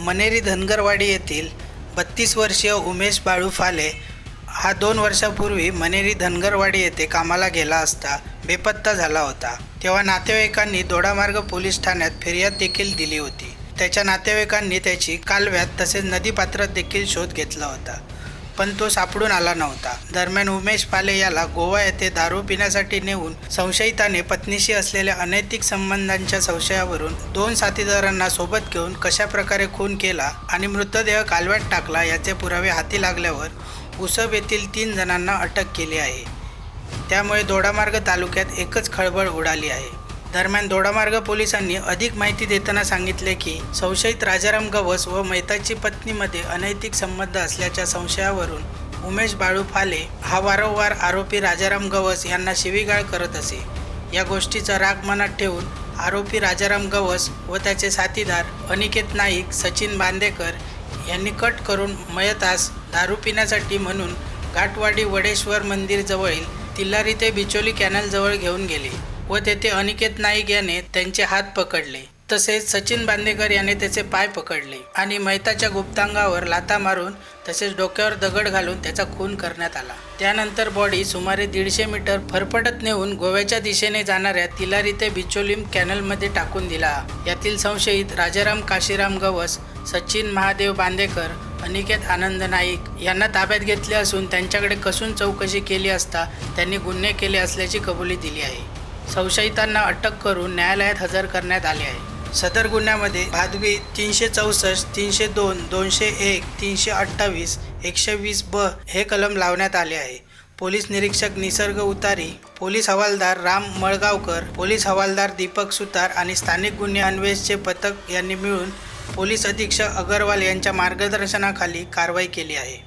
मनेरी धनगरवाडी येथील बत्तीस वर्षीय उमेश बाळू फाले हा दोन वर्षापूर्वी मनेरी धनगरवाडी येथे कामाला गेला असता बेपत्ता झाला होता. तेव्हा नातेवाईकांनी दोडामार्ग पोलीस ठाण्यात फिर्याद देखील दिली होती. त्याच्या नातेवाईकांनी त्याची कालव्यात तसेच नदीपात्रात देखील शोध घेतला होता. पण तो सापडून आला नव्हता. दरम्यान उमेश पाले याला गोवा येथे दारू पिण्यासाठी नेऊन संशयिताने पत्नीशी असलेल्या अनैतिक संबंधांच्या संशयावरून दोन साथीदारांना सोबत घेऊन कशा प्रकारे खून केला आणि मृतदेह कालव्यात टाकला याचे पुरावे हाती लागल्यावर उसब येथील तीन जणांना अटक केली आहे. त्यामुळे दोडामार्ग तालुक्यात एकच खळबळ उडाली आहे. दरम्यान दोडामार्ग पोलिसांनी अधिक माहिती देताना सांगितले की संशयित राजाराम गवस व मैताची पत्नीमध्ये अनैतिक संबंध असल्याच्या संशयावरून उमेश बाळू फाले हा वारंवार आरोपी राजाराम गवस यांना शिवीगाळ करत असे. या गोष्टीचा राग मनात ठेवून आरोपी राजाराम गवस व त्याचे साथीदार अनिकेत नाईक सचिन बांदेकर यांनी कट करून मयतास दारू पिण्यासाठी म्हणून घाटवाडी वडेश्वर मंदिरजवळील तिल्लारी ते बिचोली कॅनलजवळ घेऊन गेले. व तेथे अनिकेत नाईक याने त्यांचे हात पकडले. तसेच सचिन बांदेकर याने त्याचे पाय पकडले आणि मैताच्या गुप्तांगावर लाथा मारून तसेच डोक्यावर दगड घालून त्याचा खून करण्यात आला. त्यानंतर बॉडी सुमारे दीडशे मीटर फरफटत नेऊन गोव्याच्या दिशेने जाणाऱ्या तिलारी ते बिचोलीम कॅनलमध्ये टाकून दिला. यातील संशयित राजाराम काशीराम गवस सचिन महादेव बांदेकर अनिकेत आनंद नाईक यांना ताब्यात घेतले असून त्यांच्याकडे कसून चौकशी केली असता त्यांनी गुन्हे केले असल्याची कबुली दिली आहे. संशयितांना अटक करून न्यायालयात हजर करण्यात आले आहे. सदर गुन्ह्यामध्ये भादवी तीनशे चौसष्ट तीनशे दोन दोनशे एक तीनशे अठ्ठावीस एकशे वीस ब हे कलम लावण्यात आले आहे. पोलीस निरीक्षक निसर्ग उतारी पोलीस हवालदार राम मळगावकर पोलीस हवालदार दीपक सुतार आणि स्थानिक गुन्हे अन्वेषचे पथक यांनी मिळून पोलीस अधीक्षक अगरवाल यांच्या मार्गदर्शनाखाली कारवाई केली आहे.